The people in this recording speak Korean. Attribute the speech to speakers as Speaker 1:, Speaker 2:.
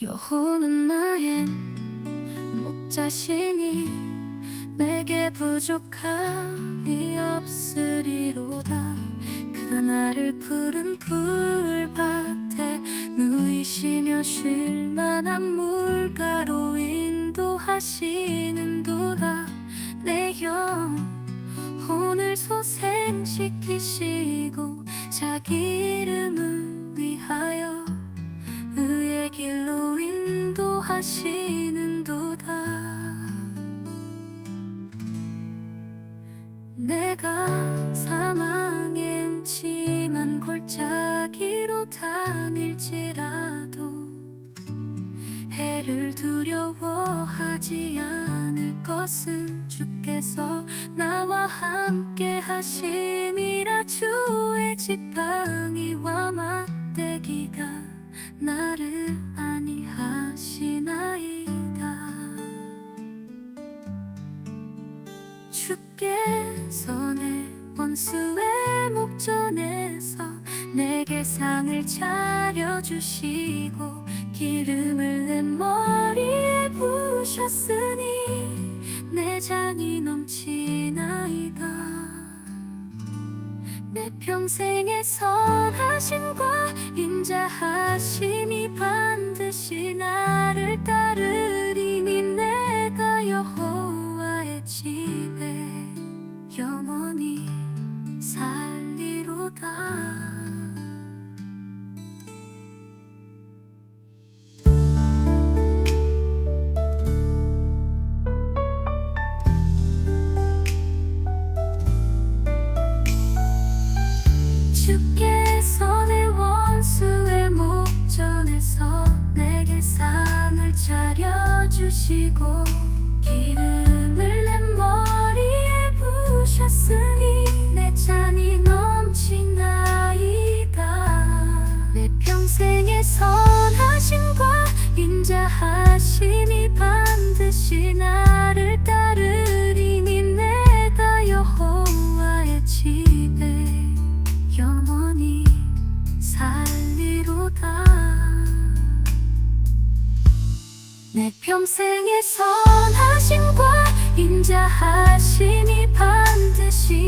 Speaker 1: 여호는 나의 목자시니 내게 부족함이 없으리로다. 그나를 푸른 풀밭에 누이시며 쉴만한 물가로 인도하시는 도다. 내 영혼을 소생시키시고 자기 하시는도다. 내가 사망의 음침한 골짜기로 다닐지라도 해를 두려워하지 않을 것은 주께서 나와 함께 하심이라 주의 지팡이와 막대기가 주께서 내 원수의 목전에서 내게 상을 차려주시고 기름을 내 머리에 부으셨으니 내 잔이 넘치나이다 내 평생의 선하심과 인 차려주시고 기름 내 평생의 선하심과 인자하심이 반드시